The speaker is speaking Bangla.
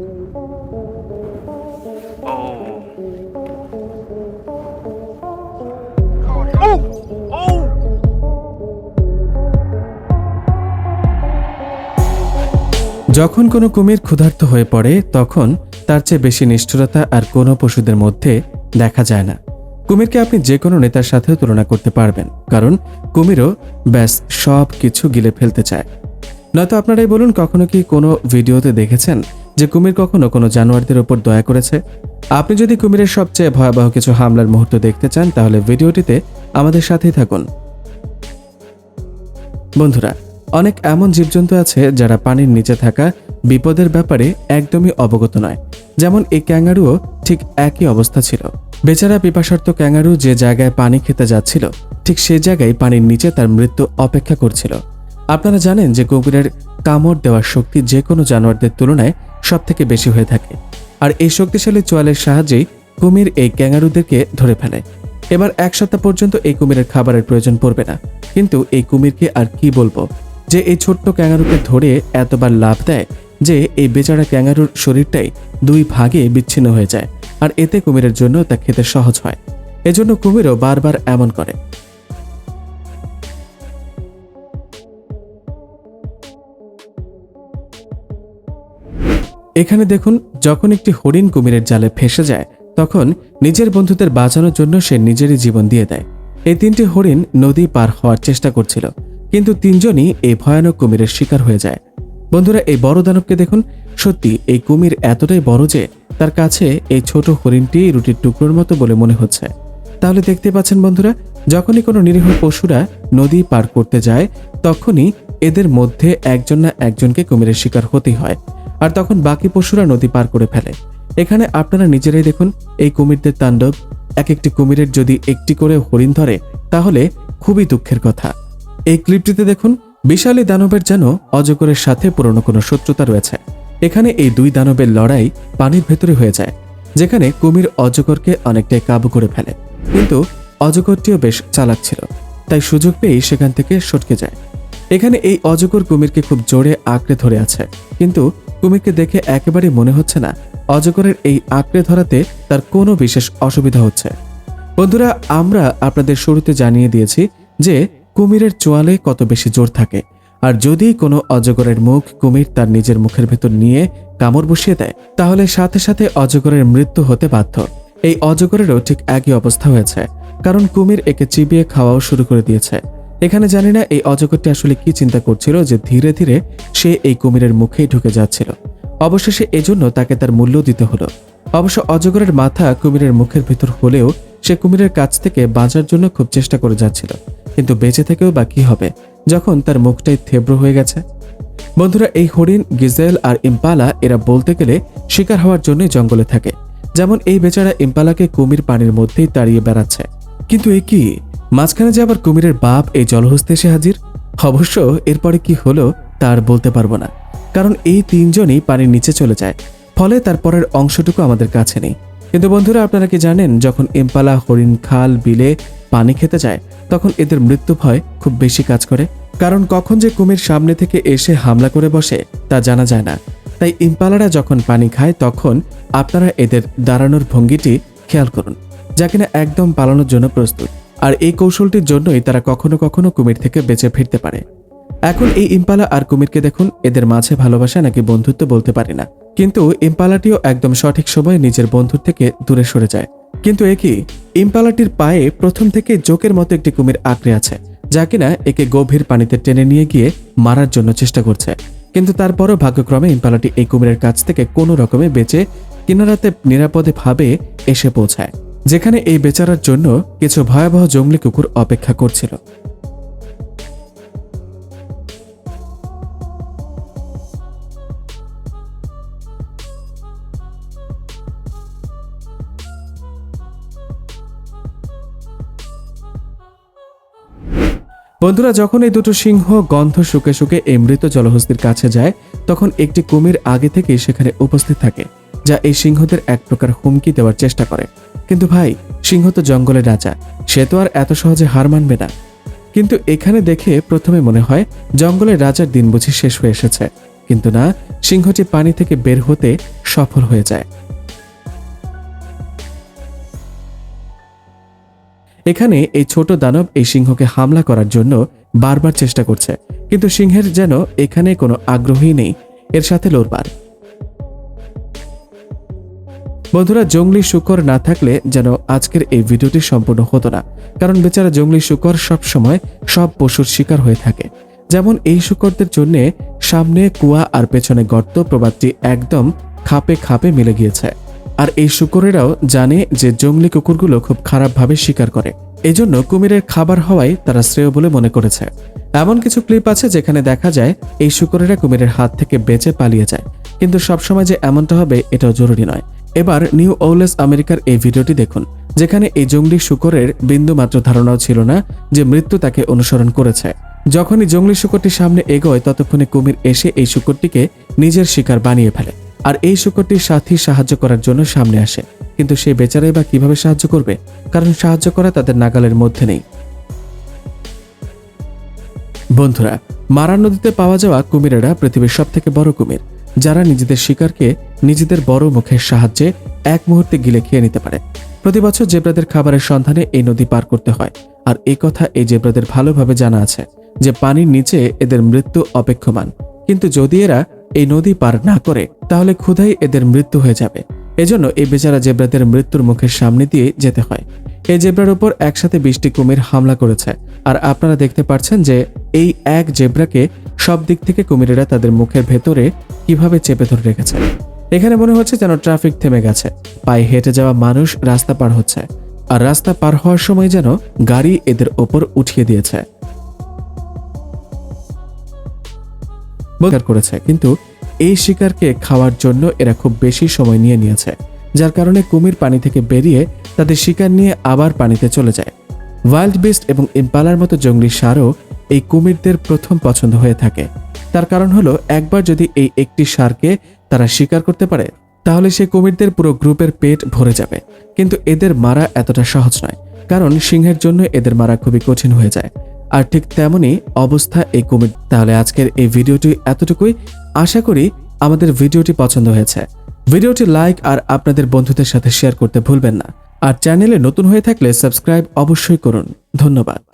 Oh. যখন কোনো কুমির ক্ষুধার্ত হয়ে পড়ে, তখন তার চেয়ে বেশি নিষ্ঠুরতা আর কোনো পশুদের মধ্যে দেখা যায় না কুমিরকে আপনি যে কোনো নেতার সাথেও তুলনা করতে পারবেন, কারণ কুমিরও ব্যাস সব কিছু গিলে ফেলতে চায় নয়তো আপনারাই বলুন, কখনো কি কোনো ভিডিওতে দেখেছেন যে কুমির কখনো কোনো জানোয়ারদের ওপর দয়া করেছে? আপনি যদি কুমিরের সবচেয়ে ভয়াবহ কিছু হামলার মুহূর্ত দেখতে চান, তাহলে ভিডিওটিতে আমাদের সাথেই থাকুন। বন্ধুরা, অনেক এমন জীবজন্তু আছে যারা পানির নিচে থাকা বিপদের ব্যাপারে একদমই অবগত নয়। যেমন এই ক্যাঙ্গারুও ঠিক একই অবস্থা ছিল। বেচারা পিপাসার্ত ক্যাঙ্গারু যে জায়গায় পানি খেতে যাচ্ছিল, ঠিক সে জায়গায় পানির নিচে তার মৃত্যু অপেক্ষা করছিল। আপনারা জানেন যে কুকুরের কামড় দেওয়ার শক্তি যে কোনো জানোয়ারদের তুলনায় সব থেকে বেশি হয়ে থাকে। আর এই শক্তিশালী চোয়ালের সাহায্যেই কুমির এই ক্যাঙ্গারুদেরকে ধরে ফেলে। এবার এক সপ্তাহ পর্যন্ত এই কুমিরের খাবারের প্রয়োজন পড়বে না। কিন্তু এই কুমিরকে আর কি বলব? যে এই ছোট্ট ক্যাঙ্গারুকে ধরে এতবার লাভ দেয় যে এই বেচারা ক্যাঙ্গারুর শরীরটাই দুই ভাগে বিচ্ছিন্ন হয়ে যায়। আর এতে কুমিরের জন্য তা খেতে সহজ হয়। এজন্য কুমিরও বারবার এমন করে। এখানে দেখুন, যখন একটি হরিণ কুমিরের জালে ফেসে যায়, তখন নিজের বন্ধুদের বাঁচানোর জন্য সে নিজেরই জীবন দিয়ে দেয়। এই তিনটি হরিণ নদী পার হওয়ার চেষ্টা করছিল, কিন্তু তিনজনই এই ভয়ানক কুমিরের শিকার হয়ে যায়। বন্ধুরা, এই বড় দানবকে দেখুন, সত্যি এই কুমির এতটাই বড় যে তার কাছে এই ছোট হরিণটি রুটির টুকরোর মতো বলে মনে হচ্ছে। তাহলে দেখতে পাচ্ছেন বন্ধুরা, যখনই কোনো নিরীহ পশুরা নদী পার করতে যায়, তখনই এদের মধ্যে একজন না একজনকে কুমিরের শিকার হতেই হয়। আর তখন বাকি পশুরা নদী পার করে ফেলে। এখানে আপনারা নিজেরাই দেখুন, এই কুমিরদের তাণ্ডব এক একটি কুমিরের যদি একটি করে হরিণ ধরে, তাহলে খুবই দুঃখের কথা। এই ক্লিপটিতে দেখুন, বিশালী দানবের যেন অজগরের সাথে পুরনো কোনো শত্রুতা রয়েছে। এখানে এই দুই দানবের লড়াই পানির ভেতরে হয়ে যায়, যেখানে কুমির অজগরকে অনেকটাই কাবু করে ফেলে। কিন্তু অজগরটিও বেশ চালাক ছিল, তাই সুযোগ পেয়েই সেখান থেকে সটকে যায়। এখানে এই অজগর কুমিরকে খুব জোরে আঁকড়ে ধরে আছে, কিন্তু কুমিরকে দেখে একেবারে মনে হচ্ছে না, অজগরের এই আঁকড়ে ধরাতে তার কোনো বিশেষ অসুবিধা হচ্ছে। বন্ধুরা, আমরা আপনাদের শুরুতে জানিয়ে দিয়েছি যে কুমিরের চোয়ালে কত বেশি জোর থাকে। আর যদি কোনো অজগরের মুখ কুমির তার নিজের মুখের ভেতর নিয়ে কামড় বসিয়ে দেয়, তাহলে সাথে সাথে অজগরের মৃত্যু হতে বাধ্য। এই অজগরেরও ঠিক একই অবস্থা হয়েছে, কারণ কুমির একে চিবিয়ে খাওয়াও শুরু করে দিয়েছে। এখানে জানি না এই অজগরটি আসলে কি চিন্তা করছিল যে ধীরে ধীরে সে এই কুমিরের মুখেই ঢুকে যাচ্ছিল। অবশেষে এজন্য তাকে তার মূল্য দিতে হলো। অবশ্য অজগরের মাথা কুমিরের মুখের ভিতর হলেও সে কুমিরের কাছ থেকে বাঁচার জন্য খুব চেষ্টা করে যাচ্ছিল। কিন্তু বেঁচে থেকেও বা কি হবে, যখন তার মুখটাই থেব্র হয়ে গেছে? বন্ধুরা, এই হরিণ, গিজেল আর ইম্পালা এরা বলতে গেলে শিকার হওয়ার জন্যই জঙ্গলে থাকে। যেমন এই বেচারা ইম্পালাকে কুমির পানির মধ্যেই তাড়িয়ে বেড়াচ্ছে। কিন্তু এ কি? মাঝখানে যে আবার কুমিরের বাপ এই জলহস্তে এসে হাজির? অবশ্য এরপরে কি হলো তার বলতে পারব না। কারণ এই তিনজনই পানির নিচে চলে যায়। ফলে তার পরের অংশটুকু আমাদের কাছে নেই। কিন্তু বন্ধুরা, আপনারা কি জানেন, যখন ইম্পালা হরিণ, খাল, বিলে পানি খেতে যায়, তখন এদের মৃত্যু ভয় খুব বেশি কাজ করে। কারণ কখন যে কুমির সামনে থেকে এসে হামলা করে বসে, তা জানা যায় না। তাই ইম্পালারা যখন পানি খায়, তখন আপনারা এদের দাঁড়ানোর ভঙ্গিটি খেয়াল করুন, যা কিনা একদম পালানোর জন্য প্রস্তুত। আর এই কৌশলটির জন্যই তারা কখনো কখনো কুমির থেকে বেঁচে ফিরতে পারে। এখন এই ইম্পালা আর কুমিরকে দেখুন, এদের মাঝে ভালোবাসা নাকি বন্ধুত্ব বলতে পারি না। কিন্তু ইম্পালাটিও একদম সঠিক সময়ে নিজের বন্ধুর থেকে দূরে সরে যায়। কিন্তু এ কি? ইম্পালাটির পায়ে প্রথম থেকে জোকের মতো একটি কুমির আঁকড়ে আছে, যা কিনা একে গভীর পানিতে টেনে নিয়ে গিয়ে মারার জন্য চেষ্টা করছে। কিন্তু তারপরও ভাগ্যক্রমে ইম্পালাটি এই কুমিরের কাছ থেকে কোনো রকমে বেঁচে কিনারাতে নিরাপদে ভাবে এসে পৌঁছায়। যেখানে এই বেচারার জন্য কিছু ভয়াবহ জঙ্গলি কুকুর অপেক্ষা করছিল। বন্ধুরা, যখন এই দুটো সিংহ গন্ধ শুকে শুকে এই মৃত জলহস্তির কাছে যায়, তখন একটি কুমির আগে থেকেই সেখানে উপস্থিত থাকে। যা এই সিংহদের এক প্রকার হুমকি দেওয়ার চেষ্টা করে। কিন্তু ভাই, সিংহ তো জঙ্গলের রাজা, সে তো আর এত সহজে হার মানবে না। কিন্তু এখানে দেখে প্রথমে মনে হয় জঙ্গলের রাজার দিন বুঝি শেষ হয়ে এসেছে। কিন্তু না, সিংহটি পানি থেকে বের হতে সফল হয়ে যায়। এখানে এই ছোট দানব এই সিংহকে হামলা করার জন্য বারবার চেষ্টা করছে। কিন্তু সিংহের যেন এখানে কোনো আগ্রহী নেই। এর সাথে লড়বার বন্ধুরা, জঙ্গলি শুকর না থাকলে যেন আজকের এই ভিডিওটি সম্পূর্ণ হতো না। কারণ বেচারা জঙ্গলি শুকর সব সময় সব পশুর শিকার হয়ে থাকে। যেমন এই শুকরদের জন্য সামনে কুয়া আর পেছনে গর্ত প্রবাদটি একদম খাপে খাপে মিলে গিয়েছে। আর এই শুকরেরাও জানে যে জঙ্গলি কুকুরগুলো খুব খারাপভাবে শিকার করে। এজন্য কুমিরের খাবার হওয়ায় তারা শ্রেয় বলে মনে করেছে। এমন কিছু ক্লিপ আছে যেখানে দেখা যায় এই শুকরেরা কুমিরের হাত থেকে বেঁচে পালিয়ে যায়। কিন্তু সবসময় যে এমনটা হবে এটাও জরুরি নয়। এবার নিউ ওলেস আমেরিকার এই ভিডিওটি দেখুন, যেখানে এই জঙ্গলি শুকরের বিন্দুমাত্র ধারণাও ছিল না যে মৃত্যু তাকে অনুসরণ করেছে। যখনই জঙ্গলি শুকরটি সামনে এগোয়, ততক্ষণে কুমির এসে এই শুকরটিকে নিজের শিকার বানিয়ে ফেলে আর এই শুকরটির সাথী সাহায্য করার জন্য সামনে আসে। কিন্তু সে বেচারাই বা কীভাবে সাহায্য করবে? কারণ সাহায্য করা তাদের নাগালের মধ্যে নেই। বন্ধুরা মারা নদীতে পাওয়া যাওয়া কুমিরেরা পৃথিবীর সবথেকে বড় কুমির। যারা নিজেদের শিকারকে নিজেদের বড় মুখের সাহায্যে এক মুহূর্তে গিলে খেয়ে নিতে পারে। প্রতি বছর জেব্রাদের খাবারের সন্ধানে এই নদী পার করতে হয়। আর এই কথা এই জেব্রাদের ভালোভাবে জানা আছে যে পানির নিচে এদের মৃত্যু অপেক্ষমান। কিন্তু যদি এরা এই নদী পার না করে, তাহলে ক্ষুধাই এদের মৃত্যু হয়ে যাবে। এজন্য এই বেচারা জেব্রাদের মৃত্যুর মুখের সামনে দিয়ে যেতে হয়। এই জেব্রার উপর একসাথে বৃষ্টি কুমির হামলা করেছে। আর আপনারা দেখতে পাচ্ছেন যে এই এক জেব্রাকে সব দিক থেকে কুমিরেরা তাদের মুখের ভেতরে কীভাবে চেপে ধরে রেখেছে। এখানে মনে হচ্ছে যেন ট্রাফিক থেমে গেছে। পায়ে হেঁটে যাওয়া মানুষ রাস্তা পার হচ্ছে। আর রাস্তা পার হওয়ার সময় যেন গাড়ি এদের ওপর উঠিয়ে দিয়েছে। করেছে, কিন্তু এই শিকারকে খাওয়ার জন্য এরা খুব বেশি সময় নিয়ে নিয়েছে, যার কারণে কুমির পানি থেকে বেরিয়ে তাদের শিকার নিয়ে আবার পানিতে চলে যায়। ওয়াইল্ড বিস্ট এবং ইম্পালার মতো জঙ্গলি সারও এই কুমিরদের প্রথম পছন্দ হয়ে থাকে। তার কারণ হলো, একবার যদি এই একটি সারকে তারা শিকার করতে পারে, তাহলে সেই কুমিরদের পুরো গ্রুপের পেট ভরে যাবে। কিন্তু এদের মারা এতটা সহজ নয়, কারণ সিংহের জন্য এদের মারা খুবই কঠিন হয়ে যায়। আর ঠিক তেমনই অবস্থা এই কুমির। তাহলে আজকের এই ভিডিওটি এতটুকুই। আশা করি আমাদের ভিডিওটি পছন্দ হয়েছে। ভিডিওটি লাইক আর আপনাদের বন্ধুদের সাথে শেয়ার করতে ভুলবেন না। আর চ্যানেলে নতুন হয়ে থাকলে সাবস্ক্রাইব অবশ্যই করুন। ধন্যবাদ।